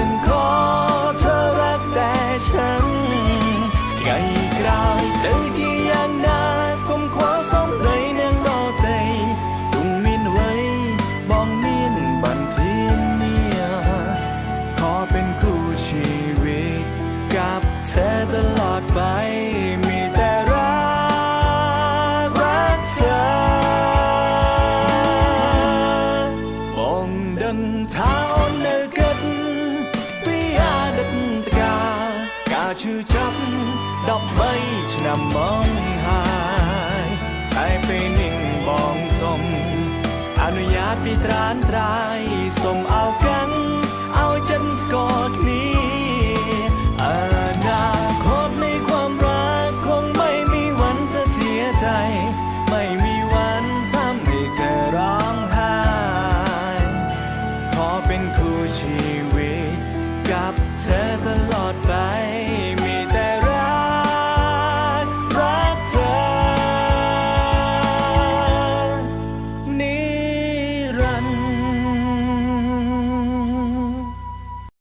ฉันขอเธอรักแต่ฉันไกลกราวเธอที่ cả chữ chấp đọc bay nằm mong hài ให้ไปนิ่งบองสม อนุญาตปีตรานตรายสมเอากัน เอาจันสกอดนี้อนาคตในความรักคงไม่มีวันจะเสียใจ ไม่มีวันทำให้เธอร้องไห้ขอเป็นคู่ชี